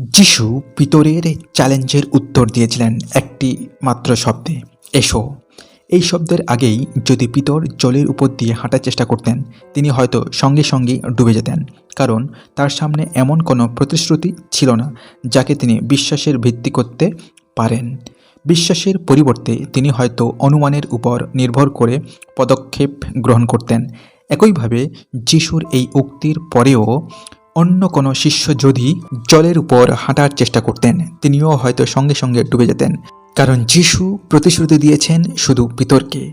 যিশু পিতরের চ্যালেঞ্জের উত্তর দিয়েছিলেন একটি মাত্র শব্দে, এসো। এই শব্দের আগেই যদি পিতর জলের উপর দিয়ে হাঁটার চেষ্টা করতেন, তিনি হয়তো সঙ্গে সঙ্গে ডুবে যেতেন, কারণ তার সামনে এমন কোনো প্রতিশ্রুতি ছিল না যাকে তিনি বিশ্বাসের ভিত্তি করতে পারেন। বিশ্বাসের পরিবর্তে তিনি হয়তো অনুমানের উপর নির্ভর করে পদক্ষেপ গ্রহণ করতেন। একইভাবে যিশুর এই উক্তির পরেও অন্য কোনো শিষ্য যদি জলের উপর হাঁটার চেষ্টা করতেন, তিনিও হয়তো সঙ্গে সঙ্গে ডুবে যেতেন। কারণ যিশু প্রতিশ্রুতি দিয়েছেন শুধু পিতরকে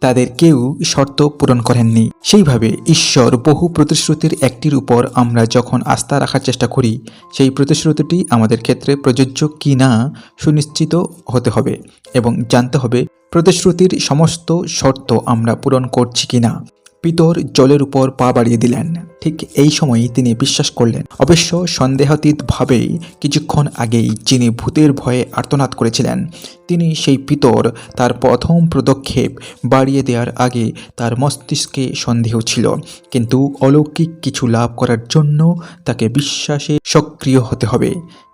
তাদের কেউ শর্ত পূরণ করেননি। সেইভাবে ঈশ্বর বহু প্রতিশ্রুতির একটির উপর আমরা যখন আস্থা রাখার চেষ্টা করি, সেই প্রতিশ্রুতিটি আমাদের ক্ষেত্রে প্রযোজ্য কি না সুনিশ্চিত হতে হবে এবং জানতে হবে প্রতিশ্রুতির সমস্ত শর্ত আমরা পূরণ করছি কি না। পিতর জলের উপর পা বাড়িয়ে দিলেন। ঠিক এই সময়ই তিনি বিশ্বাস করলেন। অবশ্য সন্দেহাতীতভাবেই কিছুক্ষণ আগেই যিনি ভূতের ভয়ে আর্তনাদ করেছিলেন, তিনি সেই পিতর তার প্রথম পদক্ষেপ বাড়িয়ে দেওয়ার আগে তার মস্তিষ্কে সন্দেহ ছিল। কিন্তু অলৌকিক কিছু লাভ করার জন্য তাকে বিশ্বাসে সক্রিয় হতে হবে।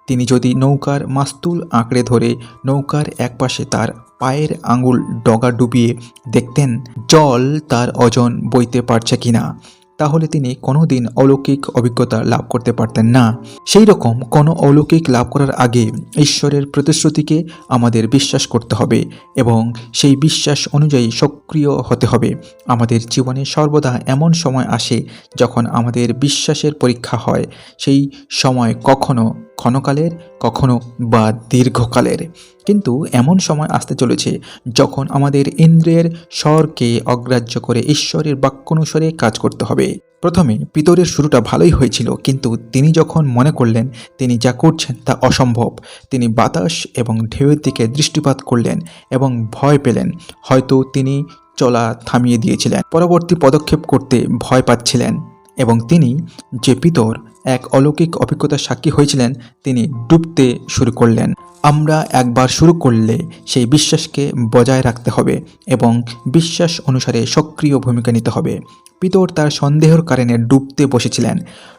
তিনি যদি নৌকার মাস্তুল আঁকড়ে ধরে নৌকার একপাশে তার পায়ের আঙুল ডগা ডুবিয়ে দেখতেন জল তার ওজন বইতে পারছে কিনা। তাহলে তিনি কোনোদিন অলৌকিক অভিজ্ঞতা লাভ করতে পারতেন না। সেই রকম কোনো অলৌকিক লাভ করার আগে ঈশ্বরের প্রতিশ্রুতিকে আমাদের বিশ্বাস করতে হবে এবং সেই বিশ্বাস অনুযায়ী সক্রিয় হতে হবে। আমাদের জীবনে সর্বদা এমন সময় আসে যখন আমাদের বিশ্বাসের পরীক্ষা হয়। সেই সময় কখনো ক্ষণকালের, কখনো বা দীর্ঘকালের। কিন্তু এমন সময় আসতে চলেছে যখন আমাদের ইন্দ্রিয়ের স্বরকে অগ্রাহ্য করে ঈশ্বরের বাক্যানুসারে কাজ করতে হবে। প্রথমে পিতরের শুরুটা ভালোই হয়েছিল, কিন্তু তিনি যখন মনে করলেন তিনি যা করছেন তা অসম্ভব, তিনি বাতাস এবং ঢেউয়ের দিকে দৃষ্টিপাত করলেন এবং ভয় পেলেন, হয়তো তিনি চলা থামিয়ে দিয়েছিলেন। পরবর্তী পদক্ষেপ করতে ভয় পাচ্ছিলেন। এবং তিনি যে পিতর এক অলৌকিক অভিজ্ঞতার সাক্ষী হয়েছিলেন, তিনি ডুবতে শুরু করলেন। আমরা একবার শুরু করলে সেই বিশ্বাসকে বজায় রাখতে হবে এবং বিশ্বাস অনুসারে সক্রিয় ভূমিকা নিতে হবে। পিতর তার সন্দেহের কারণে ডুবতে বসেছিলেন।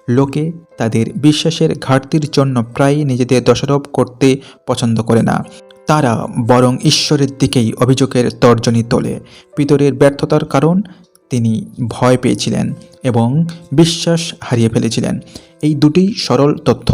লোকে তাদের বিশ্বাসের ঘাটতির জন্য প্রায়ই নিজেদের দোষারোপ করতে পছন্দ করে না। তারা বরং ঈশ্বরের দিকেই অভিযোগের তর্জনী তোলে। পিতরের ব্যর্থতার কারণ তিনি ভয় পেয়েছিলেন এবং বিশ্বাস হারিয়ে ফেলেছিলেন। এই দুটি সরল তথ্য,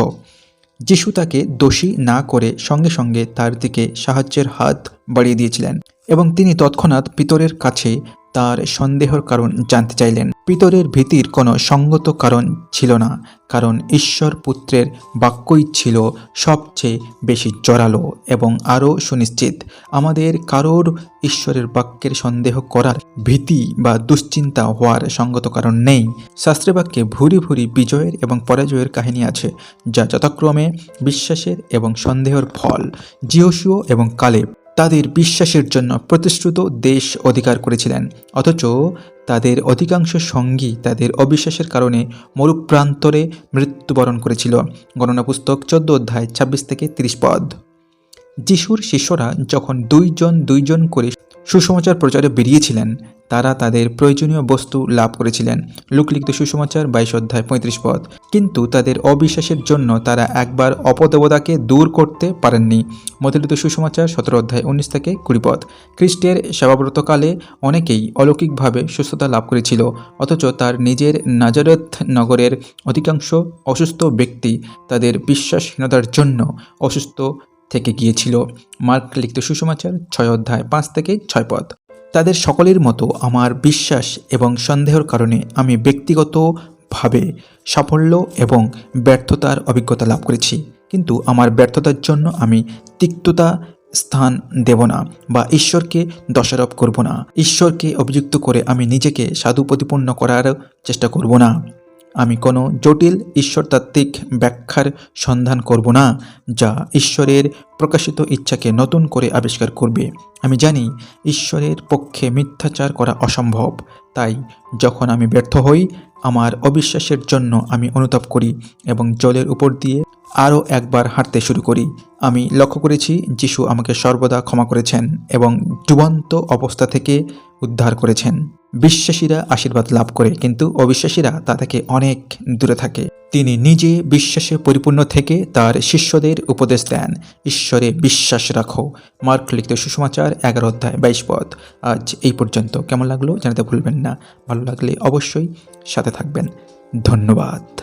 যিশু তাকে দোষী না করে সঙ্গে সঙ্গে তার দিকে সাহায্যের হাত বাড়িয়ে দিয়েছিলেন এবং তিনি তৎক্ষণাৎ পিতরের কাছে তার সন্দেহের কারণ জানতে চাইলেন। পিতরের ভীতির কোনো সঙ্গত কারণ ছিল না, কারণ ঈশ্বর পুত্রের বাক্যই ছিল সবচেয়ে বেশি জোরালো এবং আরও সুনিশ্চিত, আমাদের কারোর ঈশ্বরের বাক্যের সন্দেহ করার ভীতি বা দুশ্চিন্তা হওয়ার সঙ্গত কারণ নেই। শাস্ত্রে বাক্যে ভুরি ভুরি বিজয়ের এবং পরাজয়ের কাহিনী আছে, যা যথাক্রমে বিশ্বাসের এবং সন্দেহের ফল। জিওসিও এবং কালেব তাদের বিশ্বাসের জন্য প্রতিশ্রুত দেশ অধিকার করেছিলেন। অথচ তাদের অধিকাংশ সঙ্গী তাদের অবিশ্বাসের কারণে মরুপ্রান্তরে মৃত্যুবরণ করেছিল। গণনা পুস্তক চোদ্দ অধ্যায় ছাব্বিশ থেকে তিরিশ পদ। যিশুর শিষ্যরা যখন দুইজন দুইজন করে সুসমাচার প্রচারে বেরিয়েছিলেন। তারা তাদের প্রয়োজনীয় বস্তু লাভ করেছিলেন। লোকলিখিত সুসমাচার বাইশ অধ্যায় পঁয়ত্রিশ পদ। কিন্তু তাদের অবিশ্বাসের জন্য তারা একবার অপদেবতাকে দূর করতে পারেননি। মতিলিত সুসমাচার সতেরো অধ্যায় উনিশ থেকে কুড়ি পদ। খ্রিস্টের সেবাব্রতকালে অনেকেই অলৌকিকভাবে সুস্থতা লাভ করেছিল। অথচ তার নিজের নাজারত নগরের অধিকাংশ অসুস্থ ব্যক্তি তাদের বিশ্বাসহীনতার জন্য অসুস্থ থেকে গিয়েছিল। মার্ক লিখিত সুসমাচার ছয় অধ্যায় পাঁচ থেকে ছয় পদ। তাদের সকলের মতো আমার বিশ্বাস এবং সন্দেহের কারণে আমি ব্যক্তিগতভাবে সাফল্য এবং ব্যর্থতার অভিজ্ঞতা লাভ করেছি। কিন্তু আমার ব্যর্থতার জন্য আমি তিক্ততা, স্থান দেব না বা ঈশ্বরকে দোষারোপ করব না। ঈশ্বরকে অভিযুক্ত করে আমি নিজেকে সাধু প্রতিপন্ন করার চেষ্টা করব না। আমি কোনো জটিল ঈশ্বরতাত্ত্বিক ব্যাখ্যার সন্ধান করব না, যা ঈশ্বরের প্রকাশিত ইচ্ছাকে নতুন করে আবিষ্কার করবে। আমি জানি ঈশ্বরের পক্ষে মিথ্যাচার করা অসম্ভব, তাই যখন আমি ব্যর্থ হই, আমার অবিশ্বাসের জন্য আমি অনুতাপ করি এবং জলের উপর দিয়ে আরও একবার হাঁটতে শুরু করি। আমি লক্ষ্য করেছি, যিশু আমাকে সর্বদা ক্ষমা করেছেন এবং ডুবন্ত অবস্থা থেকে উদ্ধার করেছেন। বিশ্বাসীরা আশীর্বাদ লাভ করে, কিন্তু অবিশ্বাসীরা তা থেকে অনেক দূরে থাকে। তিনি নিজে বিশ্বাসে পরিপূর্ণ থেকে তার শিষ্যদের উপদেশ দেন। ঈশ্বরে বিশ্বাস রাখো। মার্ক লিখিত সুসমাচার, এগারো অধ্যায়, বাইশ পদ। আজ এই পর্যন্ত। কেমন লাগল জানাতে ভুলবেন না। ভালো লাগলে অবশ্যই সাথে থাকবেন। ধন্যবাদ।